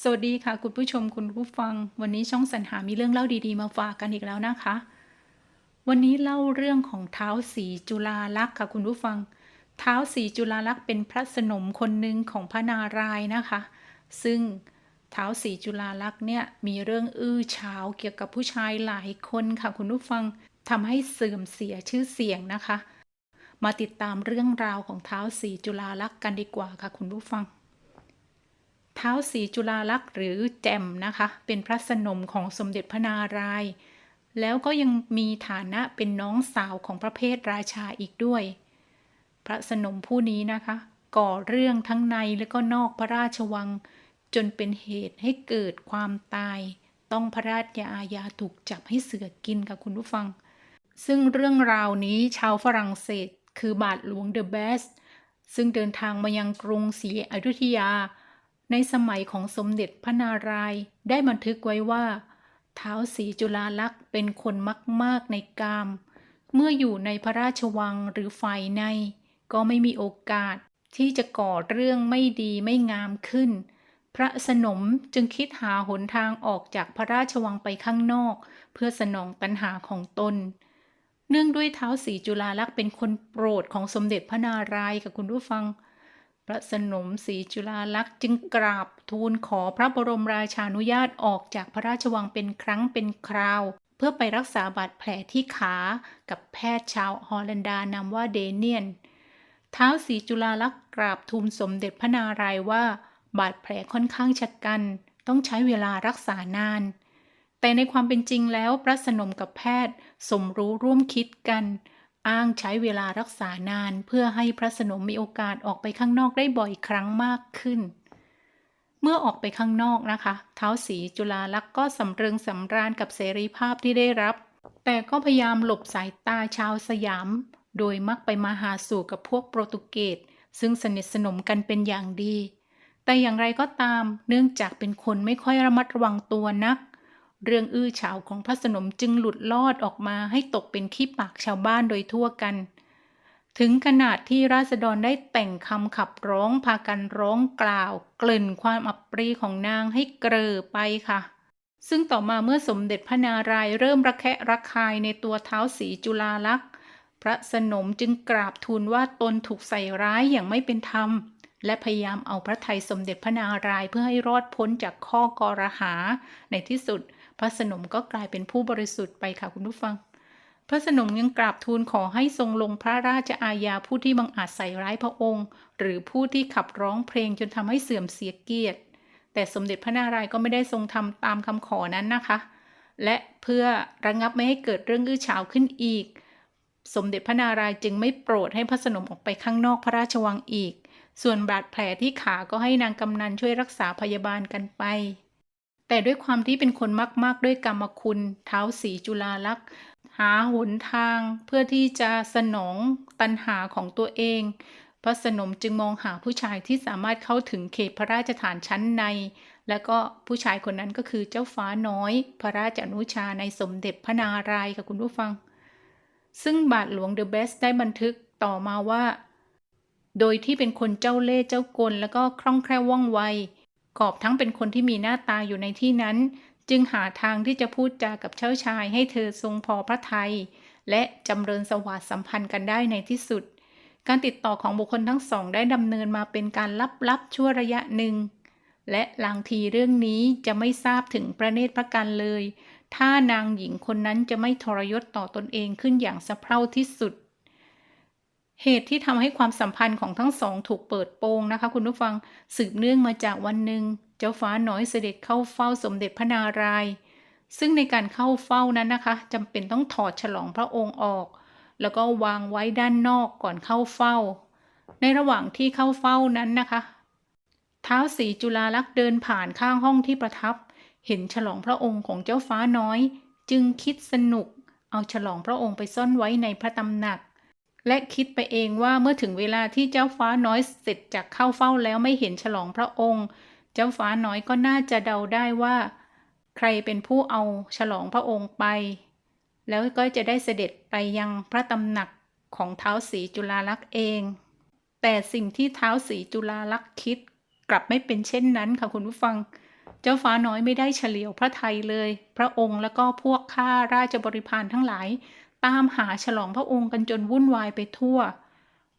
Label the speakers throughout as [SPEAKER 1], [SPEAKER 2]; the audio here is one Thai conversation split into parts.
[SPEAKER 1] สวัสดีค่ะ คุณผู้ชมคุณผู้ฟัง วันนี้ช่องสรรหามีเรื่องเล่าดีๆ มาฝากกันอีกแล้วนะคะ วันนี้เล่าเรื่องของเท้าสีจุฬาลักษ์ค่ะคุณผู้ฟัง เท้าสีจุฬาลักษ์เป็นพระสนมคนหนึ่งของพระนารายณ์นะคะ ซึ่งเท้าสีจุฬาลักษ์เนี่ยมีเรื่องอื้อฉาวเกี่ยวกับผู้ชายหลายคนค่ะคุณผู้ฟังทำให้เสื่อมเสียชื่อเสียงนะคะ มาติดตามเรื่องราวของเท้าสีจุฬาลักษ์กันดีกว่าค่ะคุณผู้ฟัง ท้าวศรีจุฬาลักษณ์หรือแจมนะคะ เป็นพระสนมของสมเด็จพระนารายณ์แล้วก็ยังมีฐานะเป็นน้องสาวของพระเพทราชาอีกด้วย พระสนมผู้นี้นะคะ ก่อเรื่องทั้งในและก็นอกพระราชวัง จนเป็นเหตุให้เกิดความตาย ต้องพระราชอาญาถูกจับให้เสือกินค่ะคุณผู้ฟัง ซึ่งเรื่องราวนี้ชาวฝรั่งเศสคือบาทหลวงเดอะเบสซึ่งเดินทางมายังกรุงศรีอยุธยา ในสมัยของสมเด็จพระนารายณ์ได้บันทึกไว้ว่าท้าวศรีจุฬาลักษณ์เป็นคนมากๆในกาม เมื่ออยู่ในพระราชวังหรือฝ่ายใน ก็ไม่มีโอกาสที่จะก่อเรื่องไม่ดีไม่งามขึ้น พระสนมจึงคิดหาหนทางออกจากพระราชวังไปข้างนอก เพื่อสนองตัณหาของตน เนื่องด้วยเท้าวศรีจุฬาลักษณ์เป็นคนโปรดของสมเด็จพระนารายณ์ค่ะคุณผู้ฟัง พระสนมศรีจุฬาลักษณ์จึงกราบทูลขอพระบรมราชานุญาตออกจากพระราชวังเป็นครั้งเป็นคราว เพื่อไปรักษาบาดแผลที่ขากับแพทย์ชาวฮอลันดานามว่าเดเนียน เท้าศรีจุฬาลักษณ์กราบทูลสมเด็จพระนารายณ์ว่า บาดแผลค่อนข้างชะกัน ต้องใช้เวลารักษานาน แต่ในความเป็นจริงแล้วพระสนมกับแพทย์สมรู้ร่วมคิดกัน อ้างใช้เวลารักษานานเพื่อให้พระสนมมีโอกาสออกไปข้างนอกได้บ่อยครั้งมากขึ้น เมื่อออกไปข้างนอกนะคะ เท้าวศรีจุฬาลักษณ์ก็สำเริงสำราญกับเสรีภาพที่ได้รับ แต่ก็พยายามหลบสายตาชาวสยาม โดยมักไปมาหาสู่กับพวกโปรตุเกสซึ่งสนิทสนมกันเป็นอย่างดี แต่อย่างไรก็ตาม เนื่องจากเป็นคนไม่ค่อยระมัดระวังตัวนัก เรื่องอื้อฉาวของพระสนมจึงหลุดลอดออกมาให้ตกเป็นขี้ปากชาวบ้านโดยทั่วกัน ถึงขนาดที่ราษฎรได้แต่งคำขับร้องพากันร้องกล่าว กลิ่นความอับปรีของนางให้เกลอไปค่ะ ซึ่งต่อมาเมื่อสมเด็จพระนารายณ์เริ่มระแคะระคายในตัวเท้าสีจุฬาลักษณ์ พระสนมจึงกราบทูลว่าตนถูกใส่ร้ายอย่างไม่เป็นธรรม และพยายามเอาพระไทยสมเด็จพระนารายณ์เพื่อให้รอดพ้นจากข้อกอรหาในที่สุด พระสนมก็กลายเป็นผู้บริสุทธิ์ไปค่ะคุณผู้ฟัง พระสนมยังกราบทูลขอให้ทรงลงพระราชอาญาผู้ที่บังอาจใส่ร้ายพระองค์ หรือผู้ที่ขับร้องเพลงจนทำให้เสื่อมเสียเกียรติ แต่สมเด็จพระนารายณ์ก็ไม่ได้ทรงทำตามคำขอนั้นนะคะ และเพื่อระงับไม่ให้เกิดเรื่องอื้อฉาวขึ้นอีก สมเด็จพระนารายณ์จึงไม่โปรดให้พระสนมออกไปข้างนอกพระราชวังอีก ส่วนบาดแผลที่ขาก็ให้นางกำนันช่วยรักษาพยาบาลกันไป แต่ด้วยความที่เป็นคนมากๆ ด้วยกรรมคุณเท้าสีจุฬาลักษณ์หาหนทางเพื่อที่จะสนองตันหาของตัวเอง พระสนมจึงมองหาผู้ชายที่สามารถเข้าถึงเขตพระราชฐานชั้นใน และก็ผู้ชายคนนั้นก็คือเจ้าฟ้าน้อย พระราชอนุชาในสมเด็จพระนารายณ์ค่ะคุณผู้ฟัง ซึ่งบาทหลวงเดอะเบสได้บันทึกต่อมาว่า โดยที่เป็นคนเจ้าเล่ห์เจ้ากลแล้วก็คล่องแคล่วว่องไว กอบทั้งเป็นคนที่มีหน้าตาอยู่ในที่นั้น จึงหาทางที่จะพูดจากับเจ้าชายให้เธอทรงพอพระทัยและจำเริญสวัสดสัมพันธ์กันได้ในที่สุด การติดต่อของบุคคลทั้งสองได้ดำเนินมาเป็นการลับๆชั่วระยะหนึ่ง และลางทีเรื่องนี้จะไม่ทราบถึงประเนตรพระกันเลย ถ้านางหญิงคนนั้นจะไม่ทรยศต่อตนเองขึ้นอย่างสะเพร่าที่สุด เหตุที่ทำให้ความสัมพันธ์ของทั้งสองถูกเปิดโปงนะคะ คุณผู้ฟังสืบเนื่องมาจากวันหนึ่ง เจ้าฟ้าน้อยเสด็จเข้าเฝ้าสมเด็จพระนารายณ์ซึ่งในการเข้าเฝ้านั้นนะคะจำเป็นต้องถอดฉลองพระองค์ออก แล้วก็วางไว้ด้านนอกก่อนเข้าเฝ้า ในระหว่างที่เข้าเฝ้านั้นนะคะท้าวศรีจุฬาลักษณ์เดินผ่านข้างห้องที่ประทับ เห็นฉลองพระองค์ของเจ้าฟ้าน้อย จึงคิดสนุก เอาฉลองพระองค์ไปซ่อนไว้ในพระตำหนัก และคิดไปเองว่าเมื่อถึงเวลาที่เจ้าฟ้าน้อยเสร็จจากเข้าเฝ้าแล้วไม่เห็นฉลองพระองค์ เจ้าฟ้าน้อยก็น่าจะเดาได้ว่า ใครเป็นผู้เอาฉลองพระองค์ไป แล้วก็จะได้เสด็จไปยังพระตำหนักของเท้าวศรีจุฬาลักษ์เอง แต่สิ่งที่เท้าวศรีจุฬาลักษ์คิด กลับไม่เป็นเช่นนั้นค่ะคุณผู้ฟัง เจ้าฟ้าน้อยไม่ได้เฉลียวพระไทยเลย พระองค์แล้วก็พวกข้าราชบริพารทั้งหลาย ตามหาฉลองพระองค์กันจนวุ่นวายไปทั่ว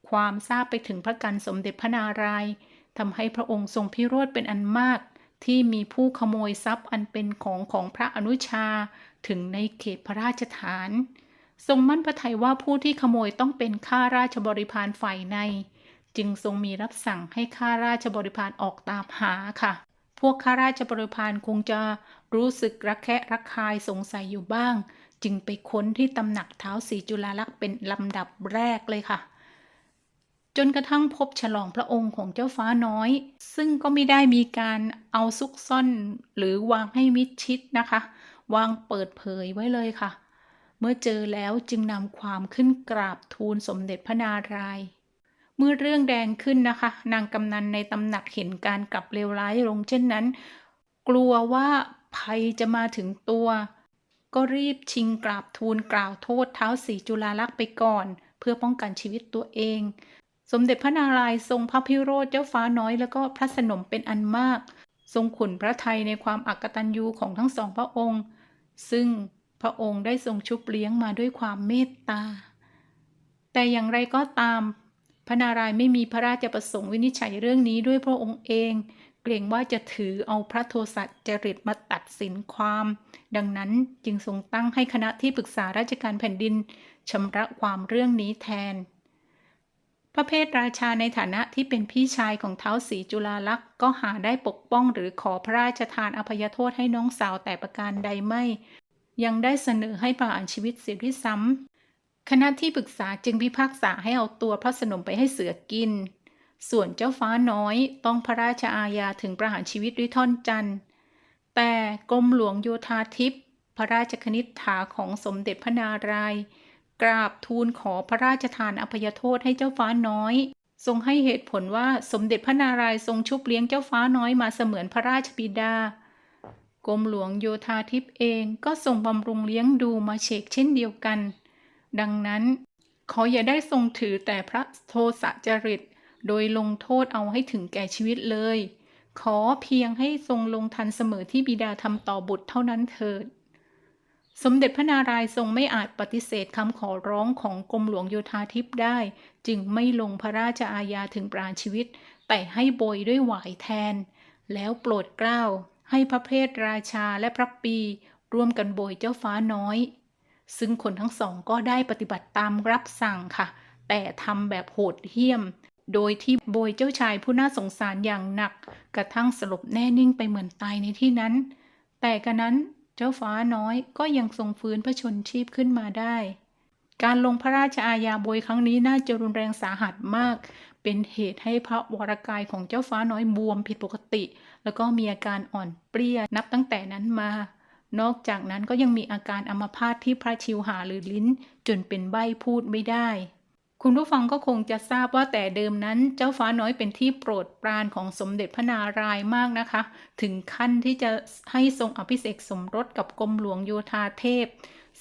[SPEAKER 1] ความทราบไปถึงพระกันสมเด็จพระนารายณ์ทำให้พระองค์ทรงพิโรธเป็นอันมาก ที่มีผู้ขโมยทรัพย์อันเป็นของของพระอนุชาถึงในเขตพระราชฐาน ทรงมั่นพระทัยว่าผู้ที่ขโมยต้องเป็นข้าราชบริพารฝ่ายใน จึงทรงมีรับสั่งให้ข้าราชบริพารออกตามหาค่ะ พวกข้าราชบริพารคงจะรู้สึกระแคะระคายสงสัยอยู่บ้าง จึงไปค้นที่ตำหนักเท้าสีจุฬาลักษณ์เป็นลำดับแรกเลยค่ะ จนกระทั่งพบฉลองพระองค์ของเจ้าฟ้าน้อย ซึ่งก็ไม่ได้มีการเอาซุกซ่อนหรือวางให้มิดชิดนะคะ วางเปิดเผยไว้เลยค่ะ เมื่อเจอแล้วจึงนำความขึ้นกราบทูลสมเด็จพระนารายณ์เมื่อเรื่องแดงขึ้นนะคะ นางกำนันในตำหนักเห็นการกลับเลวร้ายลงเช่นนั้น กลัวว่าภัยจะมาถึงตัว ก็รีบชิงกราบทูลกล่าวโทษเท้าสีจุฬาลักษณ์ไปก่อน เพื่อป้องกันชีวิตตัวเอง สมเด็จพระนารายณ์ทรงพระพิโรธเจ้าฟ้าน้อยแล้วก็พระสนมเป็นอันมาก ทรงขุนพระทัยในความอักตันยูของทั้งสองพระองค์ ซึ่งพระองค์ได้ทรงชุบเลี้ยงมาด้วยความเมตตา แต่อย่างไรก็ตาม พระนารายณ์ไม่มีพระราชประสงค์วินิจฉัยเรื่องนี้ด้วยพระองค์เอง เกรงว่าจะถือเอาพระโทสะจริตมาตัดสินความ ดังนั้นจึงทรงตั้งให้คณะที่ปรึกษาราชการแผ่นดินชำระความเรื่องนี้แทน พระเพทราชาในฐานะที่เป็นพี่ชายของเท้าสีจุฬาลักษณ์ก็หาได้ปกป้องหรือขอพระราชทานอภัยโทษให้น้องสาวแต่ประการใดไม่ ยังได้เสนอให้ประหารชีวิตเสียด้วยซ้ำคณะที่ปรึกษาจึงพิพากษาให้เอาตัวพระสนมไปให้เสือกิน ส่วนเจ้าฟ้าน้อยต้องพระราชอาญาถึงประหารชีวิตด้วยท่อนจันทร์ แต่กรมหลวงโยธาธิปพระราชคณิษฐาของสมเด็จพระนารายณ์กราบทูลขอพระราชทานอภัยโทษให้เจ้าฟ้าน้อย ทรงให้เหตุผลว่าสมเด็จพระนารายณ์ทรงชุบเลี้ยงเจ้าฟ้าน้อยมาเสมือนพระราชบิดากรมหลวงโยธาธิปเองก็ทรงบำรุงเลี้ยงดูมาเชกเช่นเดียวกัน ดังนั้น ขออย่าได้ทรงถือแต่พระโทสะจริต โดยลงโทษเอาให้ถึงแก่ชีวิตเลย ขอเพียงให้ทรงลงทันเสมอที่บิดาทำต่อบุตรเท่านั้นเถิด สมเด็จพระนารายณ์ทรงไม่อาจปฏิเสธคำขอร้องของกรมหลวงโยธาธิปได้ จึงไม่ลงพระราชอาญาถึงปราชีวิต แต่ให้โบยด้วยหวายแทน แล้วโปรดเกล้า ให้พระเพทราชาและพระปี ร่วมกันโบยเจ้าฟ้าน้อย ซึ่งคนทั้งสองก็ได้ปฏิบัติตามรับสั่งค่ะ แต่ทำแบบโหดเหี้ยม โดยที่โบยเจ้าชายผู้น่าสงสารอย่างหนัก กระทั่งสลบแน่นิ่งไปเหมือนตายในที่นั้น แต่กระนั้นเจ้าฟ้าน้อยก็ยังทรงฟื้นพระชนชีพขึ้นมาได้ การลงพระราชอาญาโบยครั้งนี้น่าจะรุนแรงสาหัสมาก เป็นเหตุให้พระวรกายของเจ้าฟ้าน้อยบวมผิดปกติ แล้วก็มีอาการอ่อนเปรี้ยนับตั้งแต่นั้นมา นอกจากนั้นก็ยังมีอาการอัมพาตที่พระชิวหาหรือลิ้น จนเป็นใบพูดไม่ได้ คุณผู้ฟังก็คงจะทราบว่าแต่เดิมนั้นเจ้าฟ้าน้อยเป็นที่โปรดปรานของสมเด็จพระนารายมากนะคะ ถึงขั้นที่จะให้ทรงอภิเษกสมรสกับกรมหลวงโยธาเทพ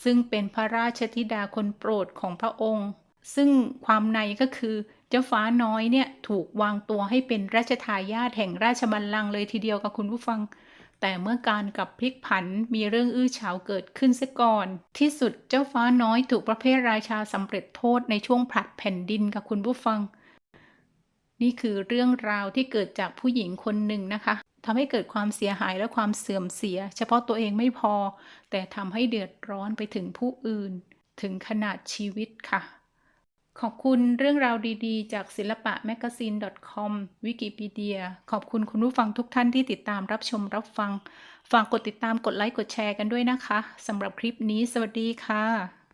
[SPEAKER 1] ซึ่งเป็นพระราชธิดาคนโปรดของพระองค์ ซึ่งความในก็คือเจ้าฟ้าน้อยเนี่ยถูกวางตัวให้เป็นราชทายาทแห่งราชบัลลังก์เลยทีเดียวกับคุณผู้ฟัง แต่เมื่อการกับพลิกผันมีเรื่องอื้อฉาวเกิดขึ้นซะก่อน ที่สุดเจ้าฟ้าน้อยถูกประเภทราชาสำเร็จโทษในช่วงผลัดแผ่นดินกับคุณผู้ฟัง นี่คือเรื่องราวที่เกิดจากผู้หญิงคนหนึ่งนะคะทำให้เกิดความเสียหายและความเสื่อมเสีย เฉพาะตัวเองไม่พอ แต่ทำให้เดือดร้อนไปถึงผู้อื่น ถึงขนาดชีวิตค่ะ ขอบคุณเรื่องราวดีๆ จากศิลปะแมกซีน .com วิกิพีเดีย ขอบคุณคุณผู้ฟังทุกท่านที่ติดตามรับชมรับฟัง ฝากกดติดตามกดไลค์กดแชร์กันด้วยนะคะสำหรับคลิปนี้ สวัสดีค่ะ